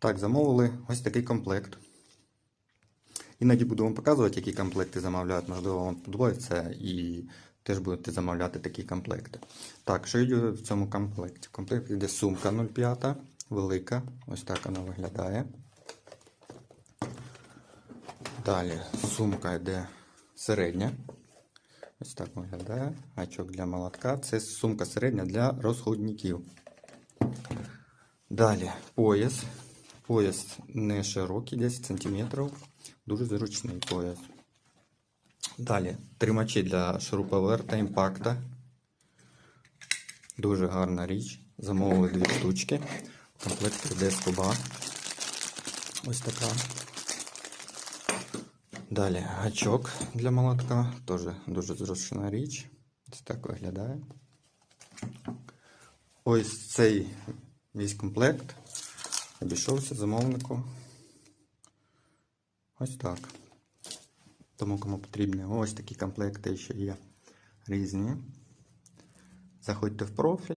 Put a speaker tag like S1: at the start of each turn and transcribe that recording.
S1: Так, замовили ось такий комплект. Іноді буду вам показувати, які комплекти замовляють. Можливо, вам подобається і теж будете замовляти такі комплекти. Так, що йде в цьому комплекті? В комплекті йде сумка 0,5, велика. Ось так вона виглядає. Далі сумка йде середня. Ось так виглядає. Гачок для молотка. Це сумка середня для розходників. Далі пояс. Пояс не широкий, 10 см. Дуже зручний пояс. Далі тримачі для шуруповерта імпакта. Дуже гарна річ. Замовили дві штучки. В комплекті йде скоба. Ось така. Далі гачок для молотка. Теж дуже зручна річ. Ось так виглядає. Ось цей весь комплект обійшовся замовнику. Ось так. Тому кому потрібні ось такі комплекти ще є різні. Заходьте в профіль.